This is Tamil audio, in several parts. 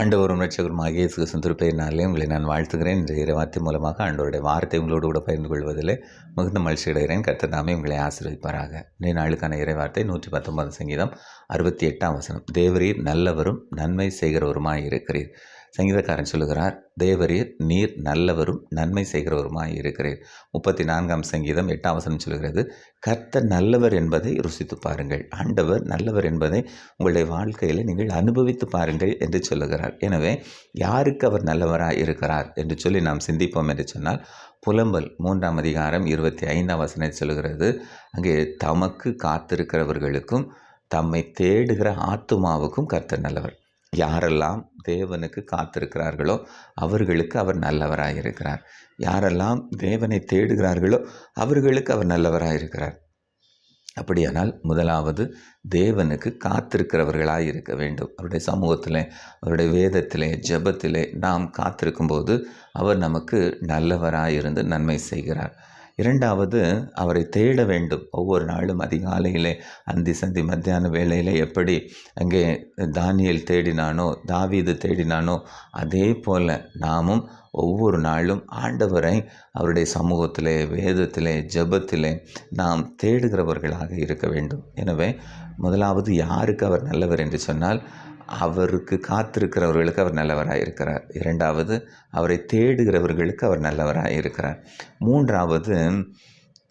ஆண்டவரும் ரட்சகருமாக இயேசு கிறிஸ்துவின் திருப்பெயரினாலே உங்களை நான் வாழ்த்துகிறேன். இந்த இறைவார்த்தை மூலமாக ஆண்டவருடைய வார்த்தை உங்களோடு கூட பகிர்ந்து கொள்வதில் மிகுந்த மகிழ்ச்சி அடைகிறேன். கர்த்தர் தாமே உங்களை ஆசீர்வதிப்பாராக. இன்றைய நாளுக்கான இறைவார்த்தை நூற்றி பத்தொன்பது சங்கீதம் அறுபத்தி எட்டாம் வசனம். தேவரீர் நல்லவரும் நன்மை செய்கிறவருமாய் இருக்கிறீர். சங்கீதக்காரன் சொல்லுகிறார் தேவரீர் நீர் நல்லவரும் நன்மை செய்கிறவருமாய் இருக்கிறீர். முப்பத்தி நான்காம் சங்கீதம் எட்டாம் வசனம் சொல்கிறது கர்த்தர் நல்லவர் என்பதை ருசித்து பாருங்கள். ஆண்டவர் நல்லவர் என்பதை உங்களுடைய வாழ்க்கையில் நீங்கள் அனுபவித்து பாருங்கள் என்று சொல்லுகிறார். எனவே யாருக்கு அவர் நல்லவராக இருக்கிறார் என்று சொல்லி நாம் சிந்திப்போம் என்று சொன்னால் புலம்பல் மூன்றாம் அதிகாரம் இருபத்தி ஐந்தாம் வசனம் சொல்லுகிறது அங்கே தமக்கு காத்திருக்கிறவர்களுக்கும் தம்மை தேடுகிற ஆத்துமாவுக்கும் கர்த்தர் நல்லவர். யாரெல்லாம் தேவனுக்கு காத்திருக்கிறார்களோ அவர்களுக்கு அவர் நல்லவராக இருக்கிறார் யாரெல்லாம் தேவனை தேடுகிறார்களோ அவர்களுக்கு அவர் நல்லவராக இருக்கிறார் அப்படியானால் முதலாவது தேவனுக்கு காத்திருக்கிறவர்களாக இருக்க வேண்டும். அவருடைய சமூகத்தில் அவருடைய வேதத்திலே ஜெபத்திலே நாம் காத்திருக்கும்போது அவர் நமக்கு நல்லவராக இருந்து நன்மை செய்கிறார். இரண்டாவது அவரை தேட வேண்டும். ஒவ்வொரு நாளும் அதிகாலையிலே அந்தி சந்தி மத்தியான வேளையில் எப்படி அங்கே தானியல் தேடினானோ தாவீது தேடினானோ அதே போல் நாமும் ஒவ்வொரு நாளும் ஆண்டவரை அவருடைய சமூகத்திலே வேதத்திலே ஜபத்திலே நாம் தேடுகிறவர்களாக இருக்க வேண்டும். எனவே முதலாவது யாருக்கு அவர் நல்லவர் என்று சொன்னால் அவருக்கு காத்திருக்கிறவர்களுக்கு அவர் நல்லவராக இருக்கிறார். இரண்டாவது அவரை தேடுகிறவர்களுக்கு அவர் நல்லவராக இருக்கிறார். மூன்றாவது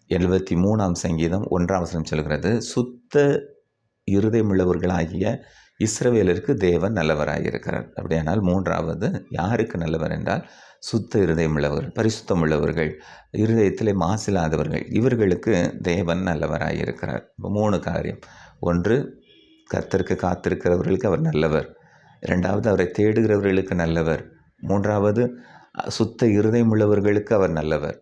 எழுபத்தி மூணாம் சங்கீதம் ஒன்றாம் வசனம் சொல்கிறது சுத்த இருதயமுள்ளவர்களாகிய இஸ்ரவேலருக்கு தேவன் நல்லவராக இருக்கிறார். அப்படியானால் மூன்றாவது யாருக்கு நல்லவர் என்றால் சுத்த இருதயம் உள்ளவர்கள் பரிசுத்தம் உள்ளவர்கள் இருதயத்திலே மாசில்லாதவர்கள் இவர்களுக்கு தேவன் நல்லவராக இருக்கிறார். இப்போ மூணு காரியம். ஒன்று கர்த்தருக்கு காத்திருக்கிறவர்களுக்கு அவர் நல்லவர். இரண்டாவது அவரை தேடுகிறவர்களுக்கு நல்லவர். மூன்றாவது சுத்த இருதயம் உள்ளவர்களுக்கு அவர் நல்லவர்.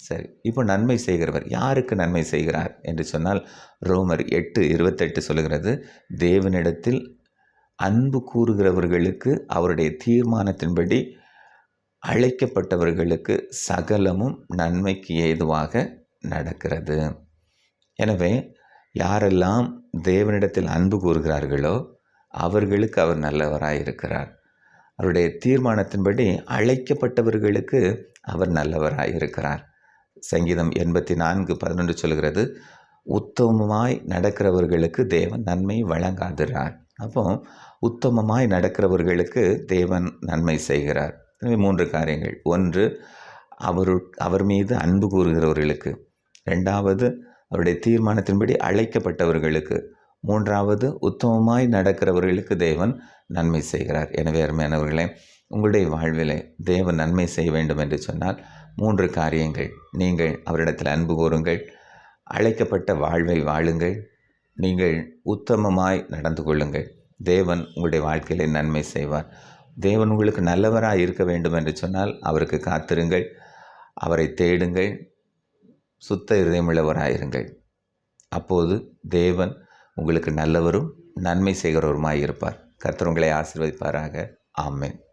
சரி இப்போ நன்மை செய்கிறவர். யாருக்கு நன்மை செய்கிறார் என்று சொன்னால் ரோமர் எட்டு இருபத்தெட்டு சொல்லுகிறது தேவனிடத்தில் அன்பு கூறுகிறவர்களுக்கு அவருடைய தீர்மானத்தின்படி அழைக்கப்பட்டவர்களுக்கு சகலமும் நன்மைக்கு ஏதுவாக நடக்கிறது. எனவே யாரெல்லாம் தேவனிடத்தில் அன்பு கூறுகிறார்களோ அவர்களுக்கு அவர் நல்லவராக இருக்கிறார் அவருடைய தீர்மானத்தின்படி அழைக்கப்பட்டவர்களுக்கு அவர் நல்லவராக இருக்கிறார் சங்கீதம் எண்பத்தி நான்கு பதினொன்று சொல்கிறது உத்தமமாய் நடக்கிறவர்களுக்கு தேவன் நன்மை வழங்காதுறார் அப்போ உத்தமமாய் நடக்கிறவர்களுக்கு தேவன் நன்மை செய்கிறார். எனவே மூன்று காரியங்கள். ஒன்று அவரு அவர் மீது அன்பு கூறுகிறவர்களுக்கு. ரெண்டாவது அவருடைய தீர்மானத்தின்படி அழைக்கப்பட்டவர்களுக்கு. மூன்றாவது உத்தமமாய் நடக்கிறவர்களுக்கு தேவன் நன்மை செய்கிறார். எனவே அருமையானவர்களே உங்களுடைய வாழ்விலே தேவன் நன்மை செய்ய வேண்டும் என்று சொன்னால் மூன்று காரியங்கள். நீங்கள் அவரிடத்தில் அன்பு கூறுங்கள் அழைக்கப்பட்ட வாழ்வை வாழுங்கள் நீங்கள் உத்தமமாய் நடந்து கொள்ளுங்கள். தேவன் உங்களுடைய வாழ்க்கையிலே நன்மை செய்வார். தேவன் உங்களுக்கு நல்லவராக இருக்க வேண்டும் என்று சொன்னால் அவருக்கு காத்திருங்கள் அவரை தேடுங்கள் சுத்த இருதயமுள்ளவராயிருங்கள். அப்போது தேவன் உங்களுக்கு நல்லவரும் நன்மை செய்கிறவருமாய் இருப்பார் கர்த்தர் உங்களை ஆசீர்வதிப்பாராக. ஆமேன்.